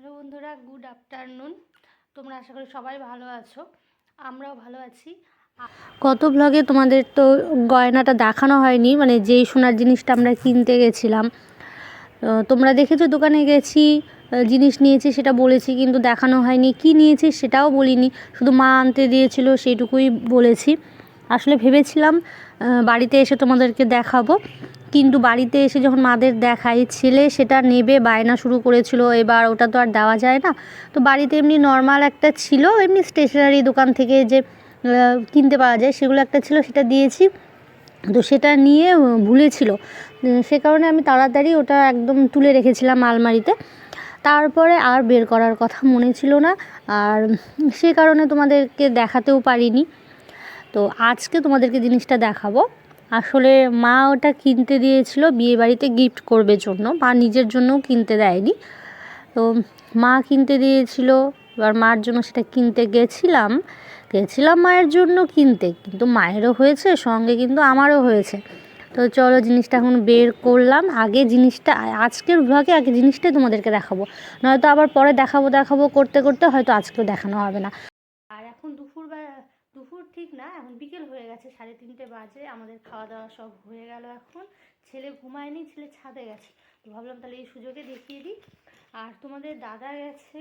Hello বন্ধুরা good afternoon তোমরা আশা করি সবাই ভালো আছো, আমরাও ভালো আছি। গত ব্লগে তোমাদের তো গয়নাটা দেখানো হয়নি মানে যেই সোনার জিনিসটা আমরা কিনতে গেছিলাম। তোমরা দেখেছ দোকানে গেছি, জিনিস নিয়েছি সেটা বলেছি, কিন্তু দেখানো হয়নি। কি নিয়েছি সেটাও বলিনি, শুধু মা আনতে দিয়েছিল সেইটুকুই বলেছি। আসলে ভেবেছিলাম বাড়িতে এসে তোমাদেরকে দেখাবো। কিন্তু বাড়িতে এসে যখন মাদের দেখাই ছেলে সেটা নেবে, বায়না শুরু করেছিল, এবার ওটা তো আর দেওয়া যায় না। তো বাড়িতে এমনি নর্মাল একটা ছিল, এমনি স্টেশনারি দোকান থেকে যে কিনতে পাওয়া যায়, সেগুলো একটা ছিল, সেটা দিয়েছি। তো সেটা নিয়ে ভুলেছিল। সে কারণে আমি তাড়াতাড়ি ওটা একদম তুলে রেখেছিলাম আলমারিতে। তারপরে আর বের করার কথা মনে ছিল না, আর সে কারণে তোমাদেরকে দেখাতেও পারিনি। তো আজকে তোমাদেরকে জিনিসটা দেখাবো। আসলে মা ওটা কিনতে দিয়েছিল, বিয়ে বাড়িতে গিফট করবে জন্য। মা নিজের জন্যও কিনতে দেয়নি। তো মা কিনতে দিয়েছিল, এবার মার জন্য সেটা কিনতে গেছিলাম। গেছিলাম মায়ের জন্য কিনতে, কিন্তু মায়েরও হয়েছে, সঙ্গে কিন্তু আমারও হয়েছে। তো চলো জিনিসটা এখন বের করলাম। আগে জিনিসটা, আজকের ব্লগে আগে জিনিসটাই তোমাদেরকে দেখাবো। নয়তো আবার পরে দেখাবো দেখাবো, করতে করতে হয়তো আজকেও দেখানো হবে না আর এখন দুপুর দুপুর ঠিক না, এখন বিকেল হয়ে গেছে, সাড়ে তিনটে বাজে, আমাদের খাওয়া দাওয়া সব হয়ে গেল এখন। ছেলে ঘুমায়নি, ছেলে ছাদে গেছে। তো ভাবলাম তাহলে এই সুযোগে দেখিয়ে দিই। আর তোমাদের দাদা গেছে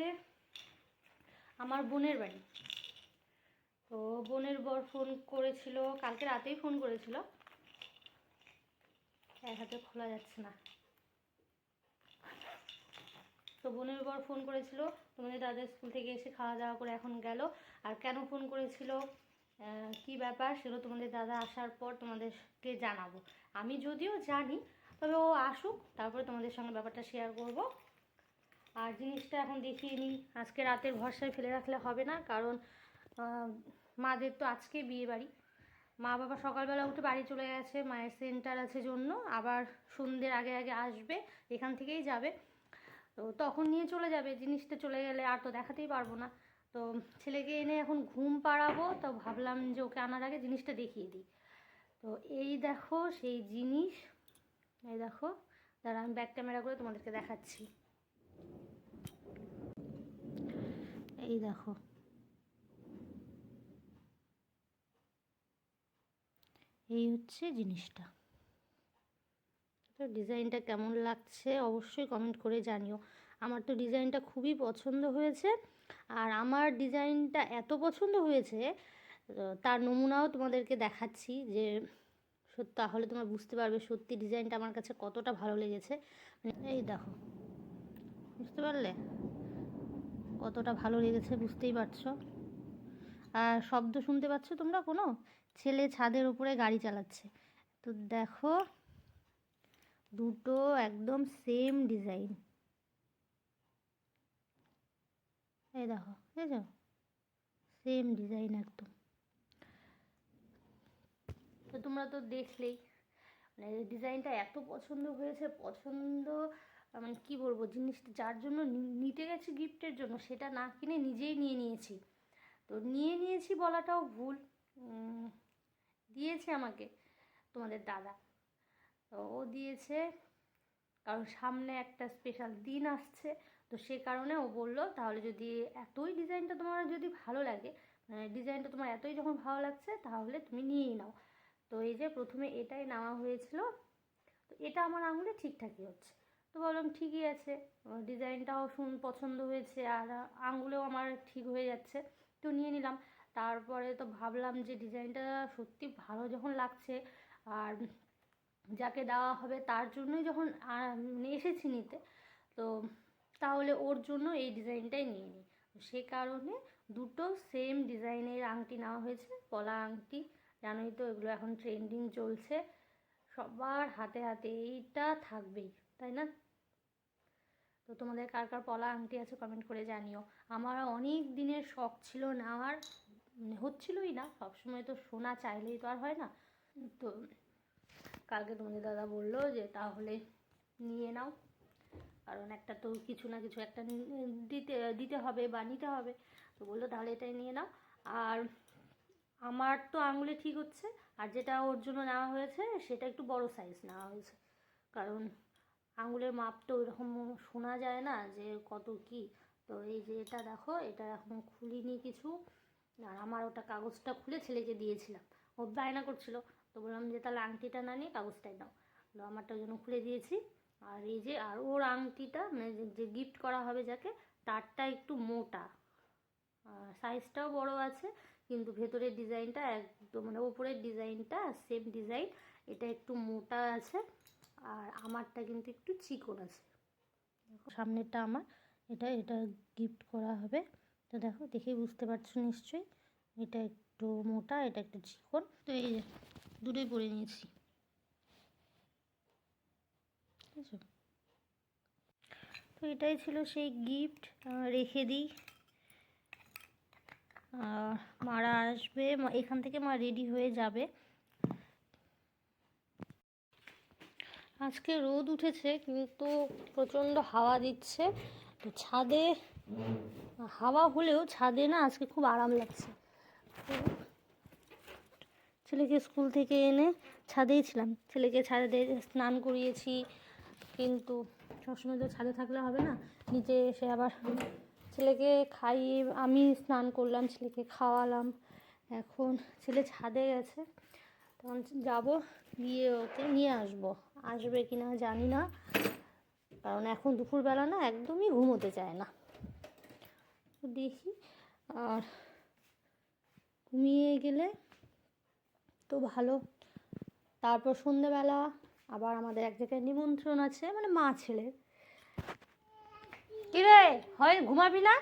আমার বোনের বাড়ি। তো বোনের বর ফোন করেছিল, কালকে রাতেই ফোন করেছিল। এক হাতে খোলা যাচ্ছে না। তো বোনের বর ফোন করেছিল, তোমাদের দাদা স্কুল থেকে এসে খাওয়া দাওয়া করে এখন গেল। আর কেন ফোন করেছিল? কি ব্যাপার সেগুলো তোমাদের দাদা আসার পর তোমাদেরকে জানাব। আমি যদিও জানি, তবে ও আসুক, তারপরে তোমাদের সঙ্গে ব্যাপারটা শেয়ার করব। আর জিনিসটা এখন দেখিয়ে নিই, আজকে রাতের ভরসায় ফেলে রাখলে হবে না, কারণ মাদের তো আজকে বিয়ে বাড়ি। মা বাবা সকালবেলা উঠে বাড়ি চলে গেছে, মায়ের সেন্টার আছে জন্য, আবার সন্ধ্যের আগে আগে আসবে, এখান থেকেই যাবে। তো তখন নিয়ে চলে যাবে, জিনিসটা চলে গেলে আর তো দেখাতেই পারব না। তো ছেলেকে এনে এখন ঘুম পাড়াবো, তো ভাবলাম যে ওকে আনার আগে জিনিসটা দেখিয়ে দিই। তো এই দেখো, সেই জিনিস, এই দেখো, দাঁড়া আমি ব্যাক ক্যামেরা করে তোমাদেরকে দেখাচ্ছি। এই দেখো। এই হচ্ছে জিনিসটা। তো ডিজাইনটা কেমন লাগছে অবশ্যই কমেন্ট করে জানিও। আমার তো ডিজাইনটা খুবই পছন্দ হয়েছে। আর আমার ডিজাইনটা এত পছন্দ হয়েছে তার নমুনাও তোমাদেরকে দেখাচ্ছি যে সত্যি তাহলে তোমরা বুঝতে পারবে সত্যি ডিজাইনটা আমার কাছে কতটা ভালো লেগেছে। এই দেখো, বুঝতে পারলে? কতটা ভালো লেগেছে বুঝতেই পারছ? আর শব্দ শুনতে পাচ্ছ তোমরা কোনো? ছেলে ছাদের উপরে গাড়ি চালাচ্ছে। তো দেখো, দুটো একদম সেম ডিজাইন এই দেখো বুঝেছ সেম ডিজাইন একদম। তো তোমরা তো দেখলেই মানে ডিজাইনটা এত পছন্দ হয়েছে, পছন্দ মানে কি বলব, জিনিসটা যার জন্য নিতে গেছি গিফটের জন্য, সেটা না কিনে নিজেই নিয়ে নিয়েছি। তো নিয়ে নিয়েছি বলাটাও ভুল দিয়েছে আমাকে তোমাদের দাদা। তো ও দিয়েছে, কারণ সামনে একটা স্পেশাল দিন আসছে তো সে কারণে ও বলল, তাহলে যদি এতই ডিজাইনটা তোমার যদি ভালো লাগে মানে ডিজাইনটা তোমার এতই যখন ভালো লাগছে, তাহলে তুমি নিয়েই নাও। তো এই যে প্রথমে এটাই নেওয়া হয়েছিল। তো এটা আমার আঙুলে ঠিকঠাকই হচ্ছে। তো ভাবলাম ঠিকই আছে ডিজাইনটাও শুন, পছন্দ হয়েছে, আর আঙুলেও আমার ঠিক হয়ে যাচ্ছে। তো নিয়ে নিলাম। তারপরে তো ভাবলাম যে ডিজাইনটা সত্যি ভালো যখন লাগছে, আর যাকে দেওয়া হবে তার জন্যই যখন মানে এসেছি নিতে, তো তাহলে ওর জন্য এই ডিজাইনটাই নিয়ে নিই। সে কারণে দুটো সেম ডিজাইনের আংটি নেওয়া হয়েছে, পলা আংটি। জানোই তো এগুলো এখন ট্রেন্ডিং চলছে। সবার হাতে হাতে এইটা থাকবেই, তাই না? তো তোমাদের কার কার পলা আংটি আছে কমেন্ট করে জানিও। আমার অনেক দিনের শখ ছিল নেওয়ার মানে হচ্ছিলই না, সবসময় তো সোনা চাইলেই তো আর হয় না। তো কালকে তোমাদের দাদা বলল যে তাহলে নিয়ে নাও। কারণ একটা তো কিছু না কিছু একটা দিতে দিতে হবে বা নিতে হবে। তো বলল, তাহলে এটাই নিয়ে নাও। আর আমার তো আঙুলে ঠিক হচ্ছে, আর যেটা ওর জন্য নেওয়া হয়েছে, সেটা একটু বড় সাইজ নেওয়া হয়েছে। কারণ আঙুলের মাপ তো ওইরকম শোনা যায় না যে কত কি। তো এই যে এটা দেখো, এটা এখন খুলিনি কিছু। আর আমার ওটা কাগজটা খুলে ছেলেকে দিয়েছিলাম। ও বায়না করছিল। তো বললাম যে, তাহলে আংটিটা না নিয়ে কাগজটাই নাও। তো আমারটা ওই জন্য খুলে দিয়েছি। আর এই যে, আর ওর আংটিটা মানে যে- গিফট করা হবে যাকে, তারটা একটু মোটা। সাইজটাও বড় আছে, কিন্তু ভেতরের ডিজাইনটা একদম মানে ওপরের ডিজাইনটা সেম ডিজাইন এটা একটু মোটা আছে, আর আমারটা কিন্তু একটু চিকন আছে। সামনেরটা আমার, এটা এটা গিফট করা হবে। তো দেখো, দেখেই বুঝতে পারছ নিশ্চয়ই, এটা একটু মোটা, এটা একটু চিকন। তো এই দুটোই পরে নিয়েছি। তো এটাই ছিল সেই গিফট রেখে দিই। মারা আসবে এখান থেকে মা রেডি হয়ে যাবে। আজকে রোদ উঠেছে, কিন্তু প্রচণ্ড হাওয়া দিচ্ছে। তো ছাদে, হাওয়া হলেও ছাদে না আজকে খুব আরাম লাগছে। ছেলেকে স্কুল থেকে এনে ছাদেই ছিলাম। ছেলেকে ছাদে স্নান করিয়েছি কিন্তু সবসময় তো ছাদে থাকলে হবে না। নিচে এসে আবার ছেলেকে খাইয়ে আমি স্নান করলাম, ছেলেকে খাওয়ালাম। এখন ছেলে ছাদে গেছে। তখন যাব, গিয়ে ওকে নিয়ে আসব। আসবে কি না জানি না। কারণ এখন দুপুরবেলা না একদমই ঘুমোতে চায় না। দেখি, আর ঘুমিয়ে গেলে তো ভালো। তারপর সন্ধেবেলা আবার আমাদের এক জায়গায় নিমন্ত্রণ আছে মানে মা ছেলের। কি রে হয় ঘুমাবি না?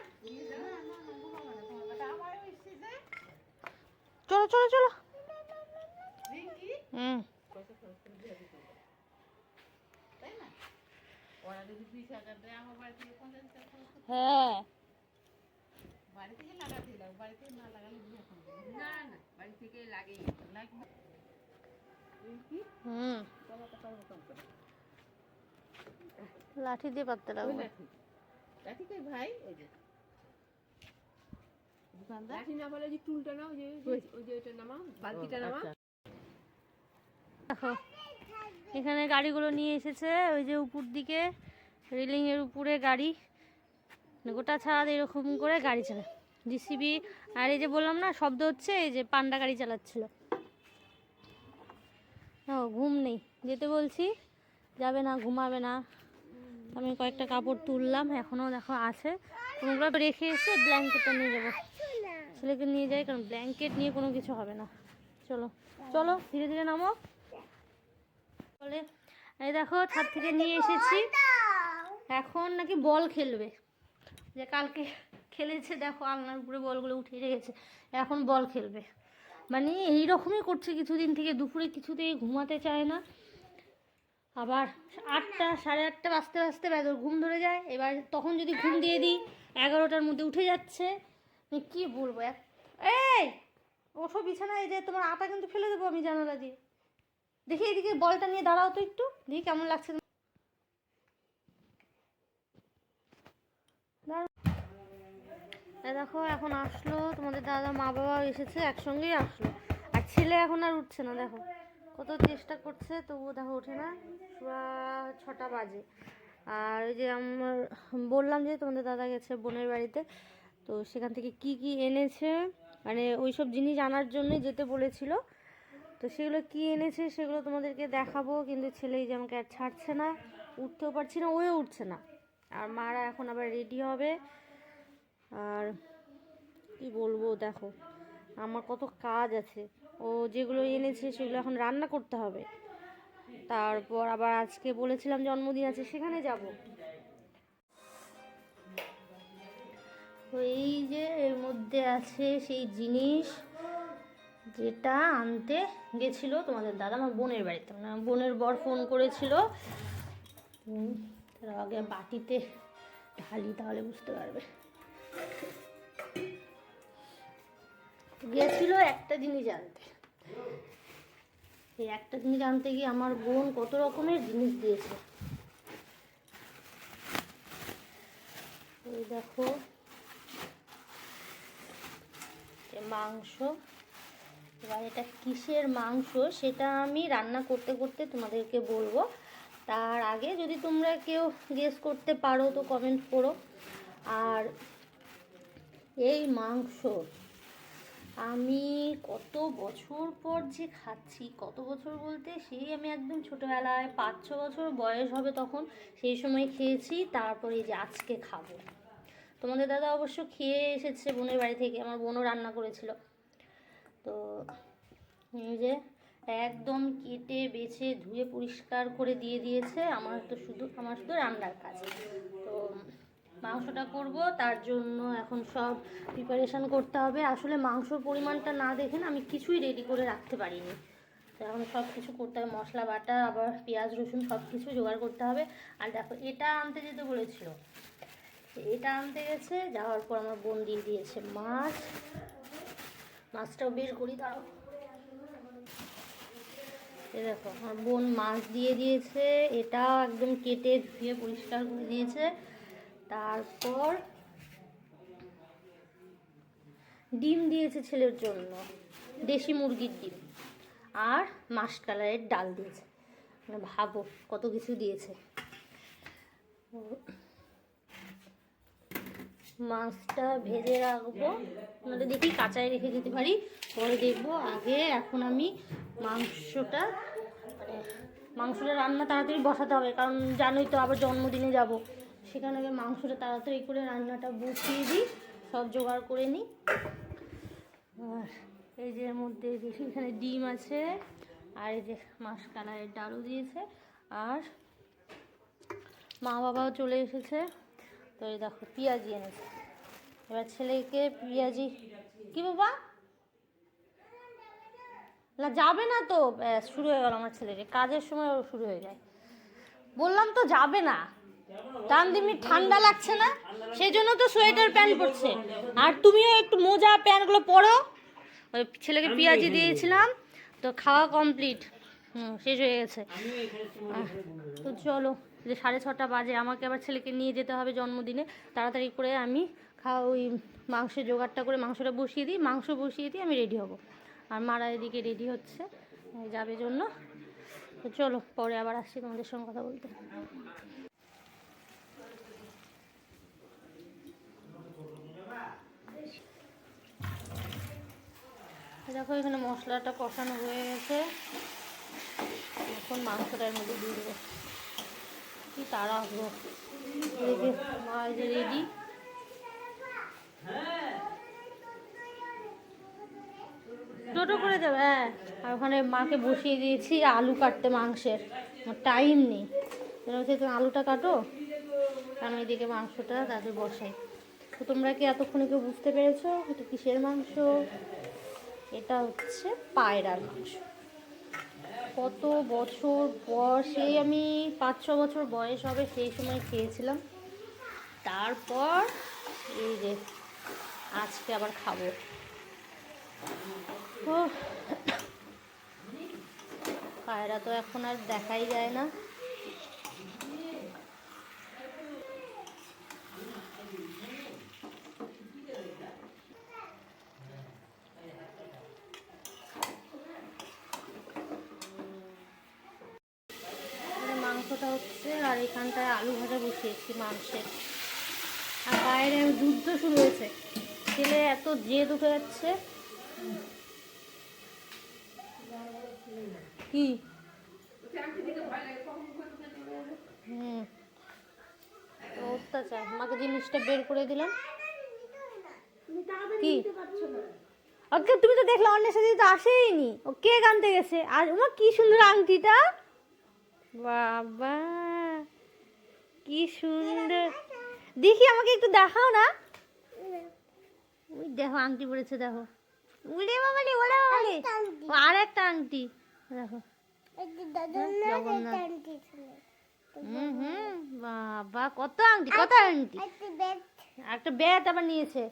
চলো চলো চলো। হুম। হ্যাঁ। বাড়ি থেকে লাগাতে লাগবে বাড়ি থেকে না লাগালে না না বাড়ি থেকে লাগেই লাগবে হুম। লাঠি দিয়ে পাততে লাগবে লাঠি। কই ভাই? ওই যে। দোকানদার? লাঠি না বলে যে টুলটা নাও যে ওই যে ওইটা নামাও বালতিটা নামাও। দেখো এখানে গাড়িগুলো নিয়ে এসেছে ওই যে উপর দিকে রেলিংয়ের উপরে গাড়ি। গোটা ছাদ এরকম করে গাড়ি চালায়। জিসিবি আর এই যে বললাম না শব্দ হচ্ছে এই যে পান্ডা গাড়ি চালাচ্ছিল। ও ঘুম নেই। যেতে বলছি, যাবে না, ঘুমাবে না। আমি কয়েকটা কাপড় তুললাম, এখনও দেখো আছে। কোনোগুলো রেখে এসে ব্ল্যাঙ্কেটটা নিয়ে যাব। ছেলেকে নিয়ে যাই, কারণ ব্ল্যাঙ্কেট নিয়ে কোনো কিছু হবে না। চলো চলো, ধীরে ধীরে নামো। বলে, এই দেখো, ছাদ থেকে নিয়ে এসেছি। এখন নাকি বল খেলবে। যে কালকে খেলেছে, দেখো, আলনার উপরে বলগুলো উঠিয়ে রেখেছে এখন বল খেলবে। মানে এইরকমই করছে কিছুদিন থেকে, দুপুরে কিছুতেই ঘুমাতে চায় না। আবার আটটা, সাড়ে আটটা বাজতে বাজতে বেদর ঘুম ধরে যায়। এবার তখন যদি ঘুম দিয়ে দিই, এগারোটার মধ্যে উঠে যাচ্ছে। কি বলব, এক এই, ওঠো বিছানায় যে তোমার আটা কিন্তু ফেলে দেবো আমি জানালা দিয়ে। দেখি এদিকে বলটা নিয়ে দাঁড়াও তো একটু, দেখি কেমন লাগছে তোমার। দাঁড়াও। এই দেখো, এখন আসলো, তোমাদের দাদা মা বাবা এসেছে, একসঙ্গেই আসলো। আর ছেলে এখন আর উঠছে না, দেখো। কত চেষ্টা করছে, তবুও দেখো ওঠে না। ছটা বাজে। আর ওই যে আমার, বললাম যে তোমাদের দাদা গেছে বোনের বাড়িতে, তো সেখান থেকে কি কি এনেছে মানে ওই সব জিনিস আনার জন্যই যেতে বলেছিল। তো সেগুলো কি এনেছে, সেগুলো তোমাদেরকে দেখাবো, কিন্তু ছেলে যে আমাকে আর ছাড়ছে না, উঠতেও পারছি না ওয়ে উঠছে না। আর মারা এখন আবার রেডি হবে। আর কি বলব, দেখো, আমার কত কাজ আছে। ও যেগুলো এনেছে সেগুলো এখন রান্না করতে হবে। তারপর আবার আজকে বলেছিলাম জন্মদিন আছে, সেখানে যাব। তো এই যে এর মধ্যে আছে সেই জিনিস যেটা আনতে গেছিল তোমাদের দাদা, আমার বোনের বাড়িতে। মানে বোনের বর ফোন করেছিল। তার আগে বাটিতে ঢালি, তাহলে বুঝতে পারবে। গিয়েছিল একটা জিনিস আনতে। এই একটা জিনিস আনতে গিয়ে আমার বোন কত রকমের জিনিস দিয়েছে। দেখো মাংস। এবার এটা কিসের মাংস সেটা আমি রান্না করতে করতে তোমাদেরকে বলব। তার আগে যদি তোমরা কেউ গেস করতে পারো তো কমেন্ট করো। আর এই মাংস। আমি কত বছর পর যে খাচ্ছি, কত বছর বলতে সেই আমি একদম ছোটোবেলায় পাঁচ, ছ বছর বয়স হবে তখন সেই সময় খেয়েছি, তারপরে যে আজকে খাব। তোমাদের দাদা অবশ্য খেয়ে এসেছে বোনের বাড়ি থেকে, আমার বোনও রান্না করেছিল। তো এই যে একদম কেটে, বেছে, ধুয়ে, পরিষ্কার করে দিয়ে দিয়েছে, আমার তো শুধু, আমার শুধু রান্নার কাজ। তো মাংসটা করব, তার জন্য এখন সব প্রিপারেশন করতে হবে। আসলে মাংসর পরিমাণটা না দেখে না আমি কিছুই রেডি করে রাখতে পারিনি। তো এখন সব কিছু করতে হবে, মশলা, বাটা, আবার পেঁয়াজ, রসুন সব কিছু জোগাড় করতে হবে। আর দেখো, এটা আনতে যেতে বলেছিল। এটা আনতে গেছে, যাওয়ার পর আমার বোন দিয়ে দিয়েছে মাছ। মাছটাও বের করি, দাঁড়াও। এই দেখো, আমার বোন মাছ দিয়ে দিয়েছে এটা একদম কেটে ধুয়ে পরিষ্কার করে দিয়েছে। তারপর ডিম দিয়েছে ছেলের জন্য, দেশি মুরগির ডিম আর মাস কালারের ডাল দিয়েছে। মানে ভাবো কত কিছু দিয়েছে। মাছটা ভেজে রাখব। নাহলে দেখি কাঁচায় রেখে দিতে পারি, পরে দেখব আগে এখন আমি মাংসটা মানে মাংসটা রান্না তাড়াতাড়ি বসাতে হবে, কারণ জানোই তো আবার জন্মদিনে যাব। সেখানে আগে মাংসটা তাড়াতাড়ি করে রান্নাটা বসিয়ে দিই, সব জোগাড় করে নিই। আর এই যে এর মধ্যে দেখি এখানে ডিম আছে, আর এই যে মাছ কালারের ডালও দিয়েছে, আর মা বাবাও চলে এসেছে। তো এই দেখো, পেঁয়াজি এনেছে। এবার ছেলেকে পেঁয়াজি, কি বাবা? না, যাবে না তো। শুরু হয়ে গেল আমার ছেলের। কাজের সময় শুরু হয়ে যায়। বললাম তো যাবে না। তানদিমি ঠান্ডা লাগছে না? সেই জন্য তো সোয়েটার প্যান্ট পরছে। আর তুমিও একটু মোজা প্যান্টগুলো পরো। ওই ছেলেকে পেঁয়াজি দিয়েছিলাম তো খাওয়া কমপ্লিট। হুম শেষ হয়ে গেছে। তো চলো যে সাড়ে ছটা বাজে আমাকে আবার ছেলেকে নিয়ে যেতে হবে জন্মদিনে। তাড়াতাড়ি করে আমি খাওয়া ওই মাংসের জোগাড়টা করে মাংসটা বসিয়ে দিই। মাংস বসিয়ে দিই আমি রেডি হব। আর মারা এদিকে রেডি হচ্ছে যাবে জন্য। তো চলো পরে আবার আসছি তোমাদের সঙ্গে কথা বলতে। দেখো এখানে মশলাটা কষানো হয়ে গেছে। এখন মাংসটার মধ্যে দিয়ে দেবো। কি তাড়া হলো মা যে রেডি টোটো করে যাবে হ্যাঁ। আর ওখানে মাকে বসিয়ে দিয়েছি আলু কাটতে মাংসের। আমার টাইম নেই। হচ্ছে তুমি আলুটা কাটো আমি এদিকে মাংসটা তাদের বসাই। তো তোমরা কি এতক্ষণে কেউ বুঝতে পেরেছ এটা কিসের মাংস? এটা হচ্ছে পায়রার মাংস। কত বছর পর, সেই আমি পাঁচ, ছ বছর বয়স হবে সেই সময় খেয়েছিলাম। তারপর এই যে আজকে আবার খাব। পায়রা তো এখন আর দেখাই যায় না এখানে মাংসটা হচ্ছে আর এখানটায় আলু ভাজা বসিয়েছি মাংসের আর বাইরে যুদ্ধ শুরু হয়েছে। ছেলে এত জেদ উঠে যাচ্ছে। কি? হুম। অত্যাচার। মাকে জিনিসটা বের করে দিলাম। কি? ওকে তুমি তো দেখলে অন্যের সাথে তো আসেইনি। ও কে আনতে গেছে। আর আমার কি সুন্দর আংটিটা। বাবা। কি সুন্দর। দেখি আমাকে একটু দেখাও না। ওই দেখো আংটি পড়েছে দেখো। উড়ে বাবা রে ওরে বাবা আর একটা আংটি। দেখো। জগন্নাথ হুম হুম বাবা কত আংটি কত আংটি। একটা ব্যাট আবার নিয়েছে।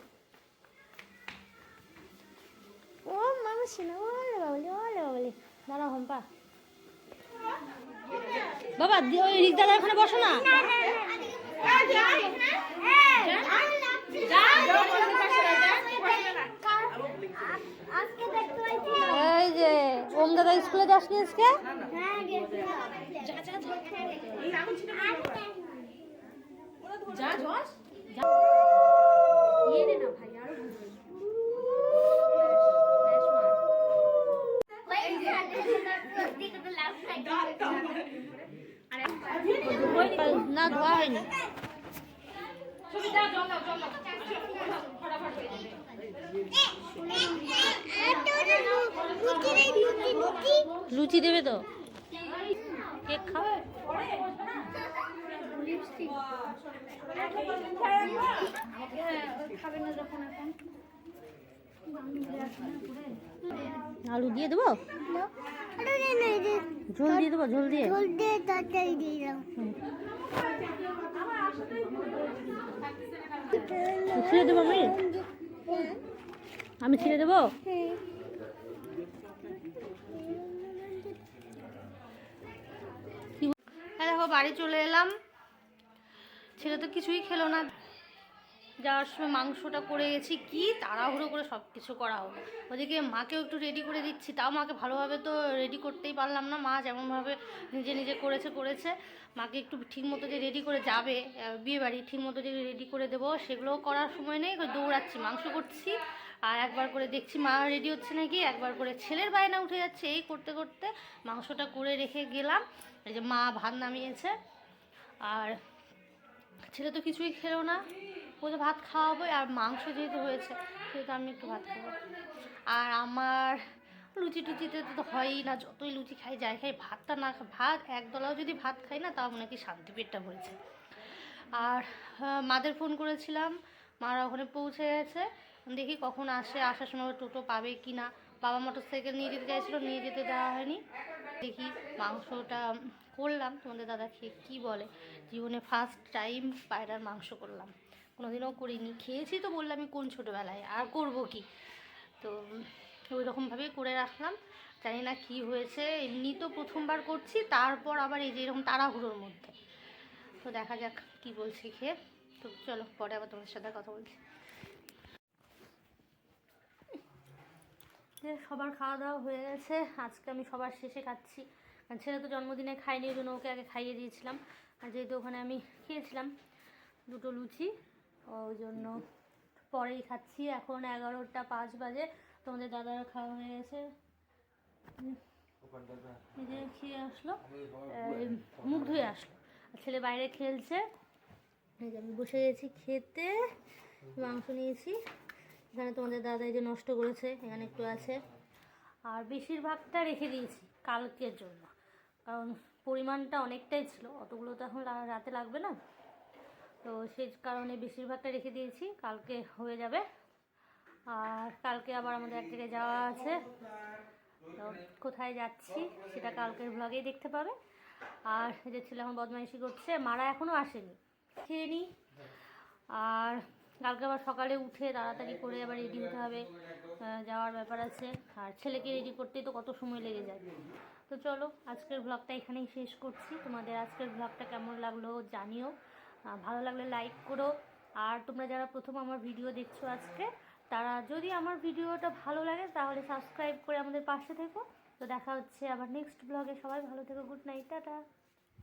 ও মামা শোনা ওলে বাবলি ওলে বাবলি দাঁড়াও হম্পা। বাবা ওই রিক্তাদার ওখানে বসো না। এই যে, ওম দাদা স্কুলে যাসনি আজকে? যা আরও না ধোয়া হয়নি লুচি দেবে তো? কেক খাবে আলু দিয়ে দেবো? ঝোল দিয়ে দেবো ঝোল দিয়ে। ছিঁড়ে দেবো আমি? আমি ছিঁড়ে দেবো? হ্যাঁ দেখো, বাড়ি চলে এলাম। ছেলে তো কিছুই খেলো না। যাওয়ার সময় মাংসটা করে গেছি, কি তাড়াহুড়ো করে সব কিছু করা হলো। ওদিকে মাকেও একটু রেডি করে দিচ্ছি, তাও মাকে ভালোভাবে তো রেডি করতেই পারলাম না, মা যেমনভাবে নিজে নিজে করেছে করেছে। মাকে একটু ঠিক মতো যে রেডি করে যাবে বিয়ে বাড়ি ঠিক মতো যে রেডি করে দেবো, সেগুলোও করার সময় নেই দৌড়াচ্ছি, মাংস করছি, আর একবার করে দেখছি মা রেডি হচ্ছে নাকি, একবার করে ছেলের বায়না উঠে যাচ্ছে, এই করতে করতে মাংসটা করে রেখে গেলাম, এই যে মা ভাত নামিয়েছে, আর ছেলে তো কিছুই খেলো না। বলছে ভাত খাওয়াবো আর মাংস যেহেতু হয়েছে, সেহেতু আমি একটু ভাত খাব। আর আমার লুচি টুচিতে তো হয়ই না, যতই লুচি খাই, যাই খাই, ভাতটা না ভাত একদলাও যদি ভাত খাই না, তাও নাকি শান্তি পেটটা ভরেছে আর মাদের ফোন করেছিলাম, মারা ওখানে পৌঁছে গেছে, দেখি কখন আসে, আসার সময় টোটো পাবে কি না। বাবা মোটর সাইকেল নিয়ে যেতে চাইছিলো, নিয়ে যেতে দেওয়া হয়নি। দেখি মাংসটা করলাম, তোমাদের দাদা খেয়ে কী বলে। জীবনে ফার্স্ট টাইম পায়রার মাংস করলাম। কোনোদিনও করিনি। খেয়েছি তো বললামই কোন ছোটোবেলায়, আর করব কি? তো ওই রকমভাবেই করে রাখলাম। জানি না কি হয়েছে, এমনি তো প্রথমবার করছি, তারপর আবার এই যে এরকম তাড়াহুড়োর মধ্যে। তো দেখা যাক কি বলছে খেয়ে। তো চলো, পরে আবার তোমার সাথে কথা বলছি। যে সবার খাওয়া দাওয়া হয়ে গেছে, আজকে আমি সবার শেষে খাচ্ছি। কারণ ছেলে তো জন্মদিনে খাইনি ওই জন্য ওকে আগে খাইয়ে দিয়েছিলাম। আর যেহেতু ওখানে আমি খেয়েছিলাম দুটো লুচি ওই জন্য পরেই খাচ্ছি। এখন এগারোটা পাঁচ বাজে। তোমাদের দাদারা খাওয়া হয়ে গেছে। খেয়ে আসলো। মুখ ধুয়ে আসলো। ছেলে বাইরে খেলছে। এই যে আমি বসে গেছি খেতে। মাংস নিয়েছি। এখানে তোমাদের দাদা এই যে নষ্ট করেছে এখানে একটু আছে। আর বেশিরভাগটা রেখে দিয়েছি কালকের জন্য। কারণ পরিমাণটা অনেকটাই ছিল। অতগুলো তো এখন রাতে লাগবে না। তো সেই কারণে বেশিরভাগটা রেখে দিয়েছি। কালকে হয়ে যাবে। আর কালকে আবার আমাদের এক জায়গায় যাওয়া আছে। তো কোথায় যাচ্ছি সেটা কালকের ব্লগেই দেখতে পাবে। আর যে ছেলে এখন বদমাইশি করছে, মারা এখনও আসেনি, খেয়ে নিই আর কালকে আবার সকালে উঠে তাড়াতাড়ি করে আবার রেডি হতে হবে যাওয়ার ব্যাপার আছে। আর ছেলেকে রেডি করতেই তো কত সময় লেগে যায়। তো চলো, আজকের ব্লগটা এখানেই শেষ করছি। তোমাদের আজকের ব্লগটা কেমন লাগল জানিও। ভালো লাগলে লাইক করো। আর তোমরা যারা প্রথম আমার ভিডিও দেখছ আজকে, তারা যদি আমার ভিডিওটা ভালো লাগে, তাহলে সাবস্ক্রাইব করে আমাদের পাশে থেকো। তো দেখা হচ্ছে আবার নেক্সট ব্লগে সবাই ভালো থেকো গুড নাইট টাটা।